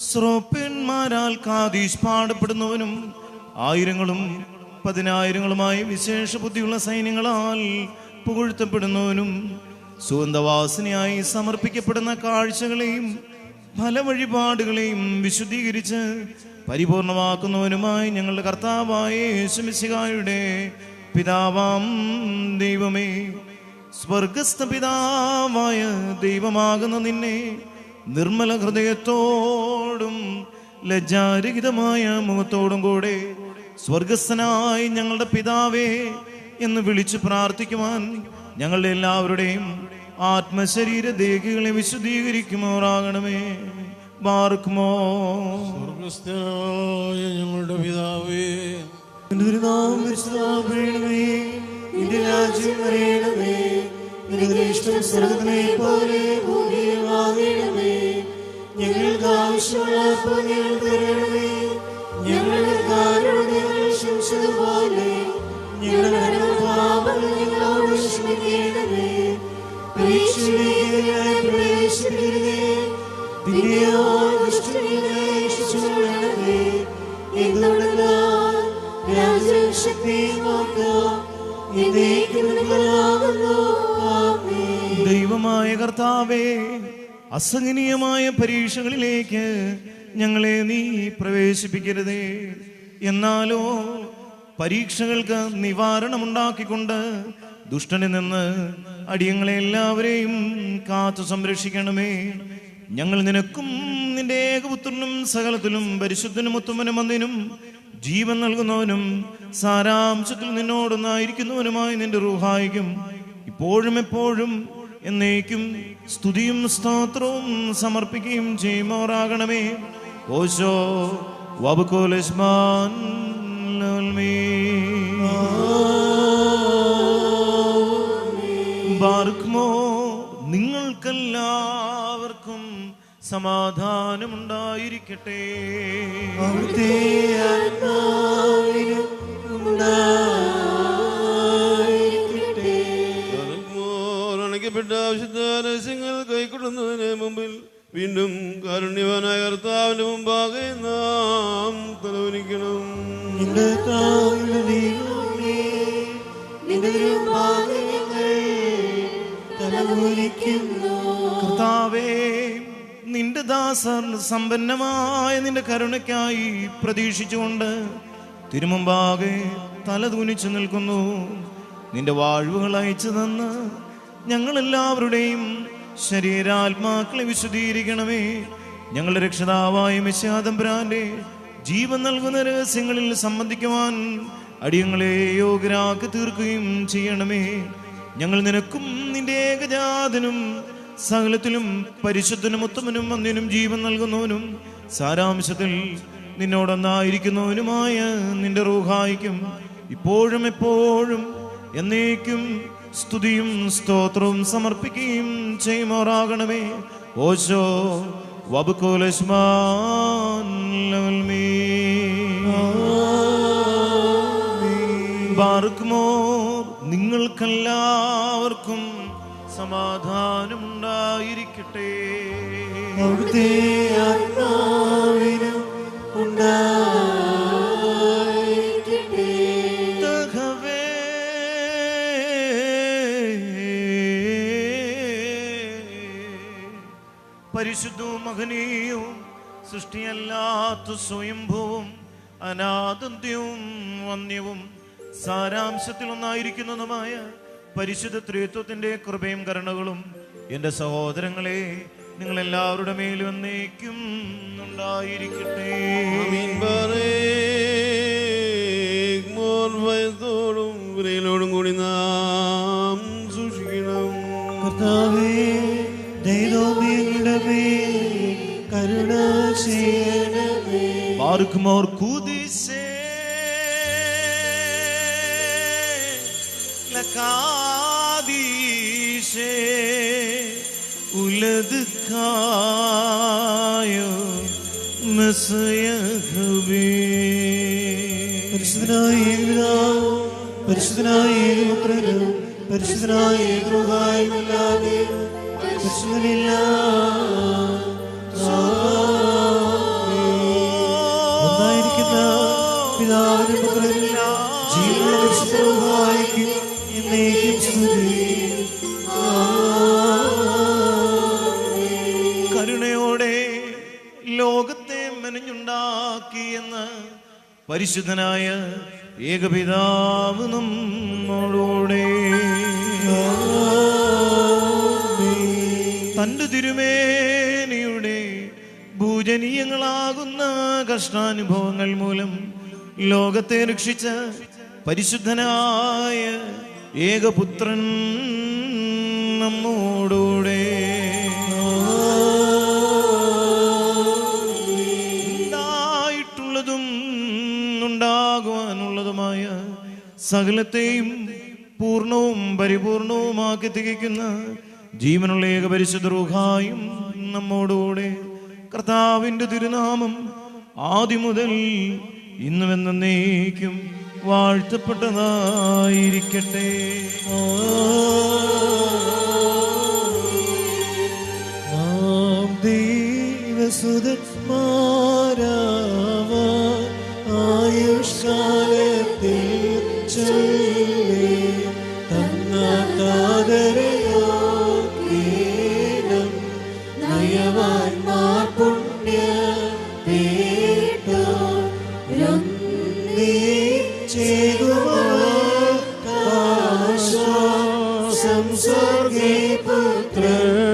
സ്രോപ്പന്മാരാൽ കാതീഷ് പാടപ്പെടുന്നവനും ആയിരങ്ങളും പതിനായിരങ്ങളുമായി വിശേഷ ബുദ്ധിയുള്ള സൈന്യങ്ങളാൽ പുകഴ്ത്തപ്പെടുന്നവനും സുഗന്ധവാസനയായി സമർപ്പിക്കപ്പെടുന്ന കാഴ്ചകളെയും ഫലവഴിപാടുകളെയും വിശുദ്ധീകരിച്ച് പരിപൂർണമാക്കുന്നവനുമായി ഞങ്ങളുടെ കർത്താവായ യേശുമിശികായുടെ പിതാവാം ദൈവമേ സ്വർഗസ്ഥ പിതാവായ ദൈവമാകുന്ന നിന്നെ നിർമ്മല ഹൃദയത്തോടും ലജ്ജാരഹിതമായ മുഖത്തോടും കൂടെ സ്വർഗസ്സനായി ഞങ്ങളുടെ പിതാവേ എന്ന് വിളിച്ചു പ്രാർത്ഥിക്കുവാൻ ഞങ്ങളുടെ എല്ലാവരുടെയും ആത്മശരീര ദേഹികളെ വിശുദ്ധീകരിക്കുമാറാകണമേ. ബാർക്കുമോ സ്വർഗസ്ഥനായ ഞങ്ങളുടെ പിതാവേ. രാജ്യം വരേണമേ. നിന്റെ ഇഷ്ടം സ്വർഗത്തിലെ പോലെ ഭൂമിയിലും ആകണമേ ഞങ്ങൾക്ക് ആവശ്യമുള്ള അപ്പോൾ ഞങ്ങൾ തരണമേ. ഞങ്ങളുടെ കാരോട് ഞങ്ങൾ ക്ഷമിച്ചതുപോലെ ഞങ്ങളുടെ പാപങ്ങൾ ഞങ്ങളോട് ക്ഷമിക്കണമേ പരീക്ഷയിലേക്ക് പ്രവേശിപ്പിക്കരുതേ പിന്നെയോ ദുഷ്ടനെ രക്ഷിച്ചുകൊള്ളണമേ. എന്തുകൊണ്ടെന്നാൽ രാജ്യവും ശക്തിയും നോക്കാം എന്നേക്കും നിനക്കുള്ളതാകുന്നു. ആമേൻ. ദൈവമായ കർത്താവേ അസഹനീയമായ പരീക്ഷകളിലേക്ക് ഞങ്ങളെ നീ പ്രവേശിപ്പിക്കരുതേ. എന്നാലോ പരീക്ഷകൾക്ക് നിവാരണമുണ്ടാക്കിക്കൊണ്ട് ദുഷ്ടനിൽ നിന്ന് അടിയങ്ങളെ എല്ലാവരെയും കാത്തു സംരക്ഷിക്കണമേ. ഞങ്ങൾ നിനക്കും നിന്റെ ഏകപുത്രനും സകലത്തിലും പരിശുദ്ധനും ഉത്തമനും അന്നിനും ജീവൻ നൽകുന്നവനും സാരാംശത്തിൽ നിന്നോടൊന്നായിരിക്കുന്നവനുമായി നിന്റെ റൂഹായിക്കും ഇപ്പോഴും എപ്പോഴും എന്നേക്കും സ്തുതിയും സ്തോത്രവും സമർപ്പിക്കുകയും ചെയ്യുമാറാകണമേ. ഓശോ വബുക്കോലസ്മാൻ ബാർക്കുമോ നിങ്ങൾക്കെല്ലാവർക്കും സമാധാനമുണ്ടായിരിക്കട്ടെ. ഉണ്ടായിരിക്കട്ടെ. അണയ്ക്കപ്പെട്ട വിശുദ്ധ കൈക്കൊള്ളുന്നതിന് മുമ്പിൽ വീണ്ടും കാരുണ്യവാനായ കർത്താവിന്റെ മുമ്പാകെ നാം തലവനിക്കണം. കർത്താവേ നിന്റെ ദാസർ സമ്പന്നമായ നിന്റെ കരുണയ്ക്കായി പ്രതീക്ഷിച്ചുകൊണ്ട് തിരുമുമ്പാകെ തലതൂനിച്ചു നിൽക്കുന്നു നിന്റെ വാഴ്വുകൾ അയച്ചു തന്ന് ഞങ്ങളെല്ലാവരുടെയും ശരീരാത്മാക്കളെ വിശദീകരിക്കണമേ. ഞങ്ങളുടെ രക്ഷിതാവായ മിശാദംബ്രാന്റെ ജീവൻ നൽകുന്ന രഹസ്യങ്ങളിൽ സംബന്ധിക്കുവാൻ അടിയങ്ങളെ യോഗ്യരാക്കി തീർക്കുകയും ചെയ്യണമേ. ഞങ്ങൾ നിനക്കും നിന്റെ ഏകജാതനും സകലത്തിലും പരിശുദ്ധനും ഉത്തമനും അന്യനും ജീവൻ നൽകുന്നവനും സാരാംശത്തിൽ നിന്നോടൊന്നായിരിക്കുന്നവനുമായ നിന്റെ റൂഹായിക്കും ഇപ്പോഴും എപ്പോഴും എന്നേക്കും സ്തുതിയും സ്തോത്രവും സമർപ്പിക്കുകയും ചെയ്യുമാറാകണമേ. ഓശോ വബുക്കോലസ്മാൻ ബാർക്കുമോ നിങ്ങൾക്കെല്ലാവർക്കും സമാധാനമുണ്ടായിരിക്കട്ടെ. അവിടുത്തെ ആത്മാവിനും മഹനീയവും സൃഷ്ടിയല്ലാത്ത സ്വയംഭവും അനാദന്ത്യവും വന്യവും സാരാംശത്തിൽ ഒന്നായിരിക്കുന്നതുമായ പരിശുദ്ധ ത്രിത്വത്തിന്റെ കൃപയും കരുണകളും എന്റെ സഹോദരങ്ങളെ നിങ്ങൾ എല്ലാവരുടെ മേലും എന്നേക്കും ഉണ്ടായിരിക്കട്ടെ ആമീൻ. പറേക് മോർ ഭയത്തോടും വിലയിലോടും കൂടി നാം സൂക്ഷിക്കണം. കർത്താവേ ആർക്കും അവർ കുതിസേ കാതീശേ ഉലത് കായോ മിസ്യഹബേ പരിശുദ്ധനായ പിതാവ് പരിശുദ്ധനായ പുത്രനും പരിശുദ്ധനായ ഏകൃഹായുമല്ലാതെ കരുണയോടെ ലോകത്തെ മെനഞ്ഞുണ്ടാക്കിയെന്ന് പരിശുദ്ധനായ ഏകപിതാവ് നമ്മോടെ തന്റെ തിരുമേനിയുടെ ഭൂജനീയങ്ങളാകുന്ന കഷ്ടാനുഭവങ്ങൾ മൂലം ലോകത്തെ രക്ഷിച്ച പരിശുദ്ധനായ ഏകപുത്രൻ നമ്മോടൂടെ ഉണ്ടായിട്ടുള്ളതും ഉണ്ടാകുവാനുള്ളതുമായ സകലത്തെയും പൂർണവും പരിപൂർണവുമാക്കി തികയ്ക്കുന്ന ജീവനുള്ള ഏക പരിശുദ്ധ റൂഹായും നമ്മോടുകൂടെ. കർത്താവിന്റെ തിരുനാമം ആദ്യം മുതൽ ഇന്നുമെന്നേക്കും വാഴ്ത്തപ്പെട്ടതായിരിക്കട്ടെ. നാം ദൈവസുതന്മാരാവാൻ Putri.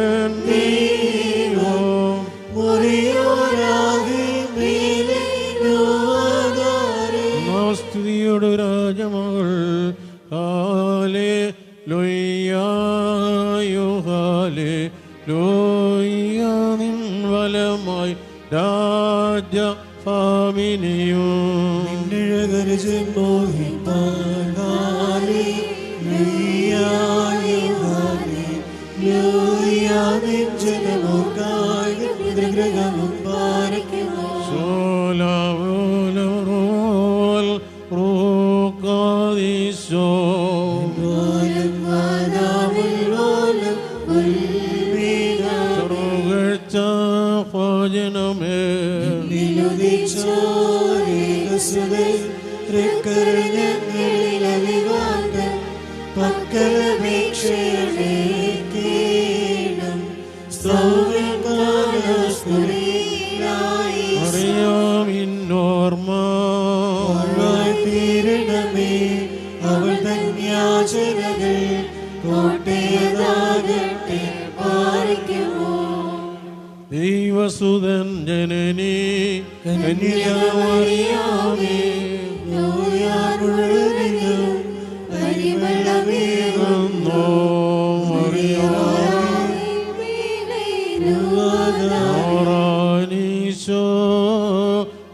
അറിയാം ഇന്നോർമ്മ. തീരണമേ അവൾ തന്യാചനകൾ കോട്ടയതാകട്ടെ. ദൈവസുതൻ ജനനി കന്യാമറിയാമേ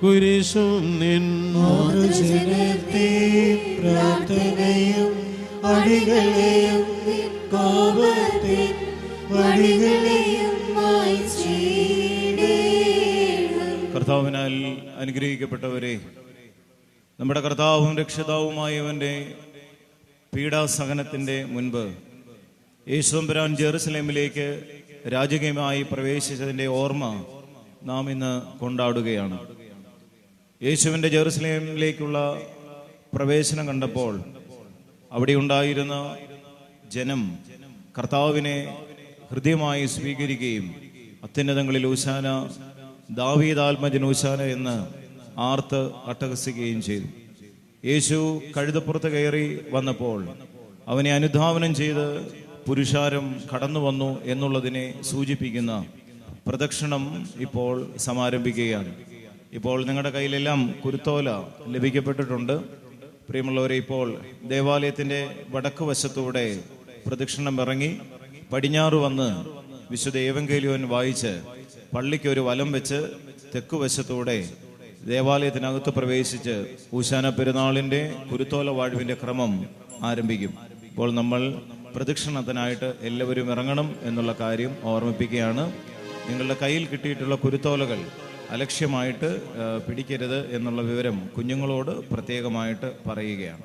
കുരിശും നിന്നോ ജനത്തെ പ്രാർത്ഥനയും അടികളെയും കോപത്തെ വടികളെയും കർത്താവിനാൽ അനുഗ്രഹിക്കപ്പെട്ടവരെ നമ്മുടെ കർത്താവും രക്ഷിതാവുമായവന്റെ പീഡാസഹനത്തിന്റെ മുൻപ് യേശുദമ്പുരാൻ ജെറുസലേമിലേക്ക് രാജകീയമായി പ്രവേശിച്ചതിന്റെ ഓർമ്മ നാം ഇന്ന് കൊണ്ടാടുകയാണ്. യേശുവിന്റെ ജെറുസലേമിലേക്കുള്ള പ്രവേശനം കണ്ടപ്പോൾ അവിടെ ഉണ്ടായിരുന്ന ജനം കർത്താവിനെ ഹൃദ്യമായി സ്വീകരിക്കുകയും അത്യുന്നതങ്ങളിൽ ഊശാന ദാവീദാത്മജൻ ജനൂശാന എന്ന് ആർത്ത് അട്ടഹസിക്കുകയും ചെയ്തു. യേശു കഴുതപ്പുറത്ത് കയറി വന്നപ്പോൾ അവനെ അനുധാവനം ചെയ്ത് പുരുഷാരം കടന്നു വന്നു എന്നുള്ളതിനെ സൂചിപ്പിക്കുന്ന പ്രദക്ഷിണം ഇപ്പോൾ സമാരംഭിക്കുകയാണ്. ഇപ്പോൾ നിങ്ങളുടെ കയ്യിലെല്ലാം കുരുത്തോല ലഭിക്കപ്പെട്ടിട്ടുണ്ട്. പ്രിയമുള്ളവരെ ഇപ്പോൾ ദേവാലയത്തിന്റെ വടക്ക് വശത്തൂടെ പ്രദക്ഷിണം ഇറങ്ങി പടിഞ്ഞാറ് വന്ന് വിശുദ്ധ ഏവങ്കേലിയോൻ വായിച്ച് പള്ളിക്ക് ഒരു വലം വെച്ച് തെക്കു വശത്തൂടെ ദേവാലയത്തിനകത്ത് പ്രവേശിച്ച് ഊശാന പെരുന്നാളിന്റെ കുരുത്തോല വാഴ്വിന്റെ ക്രമം ആരംഭിക്കും. ഇപ്പോൾ നമ്മൾ പ്രദക്ഷിണത്തിനായിട്ട് എല്ലാവരും ഇറങ്ങണം എന്നുള്ള കാര്യം ഓർമ്മിപ്പിക്കുകയാണ്. നിങ്ങളുടെ കയ്യിൽ കിട്ടിയിട്ടുള്ള കുരുത്തോലകൾ അലക്ഷ്യമായിട്ട് പിടിക്കരുത് എന്നുള്ള വിവരം കുഞ്ഞുങ്ങളോട് പ്രത്യേകമായിട്ട് പറയുകയാണ്.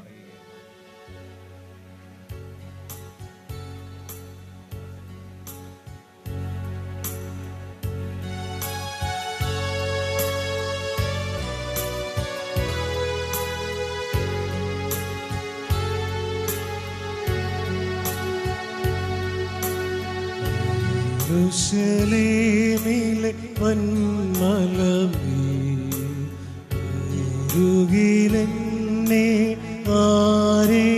വന്മലമേ ഉരുകിലെന്നെ ആരേറ്റേ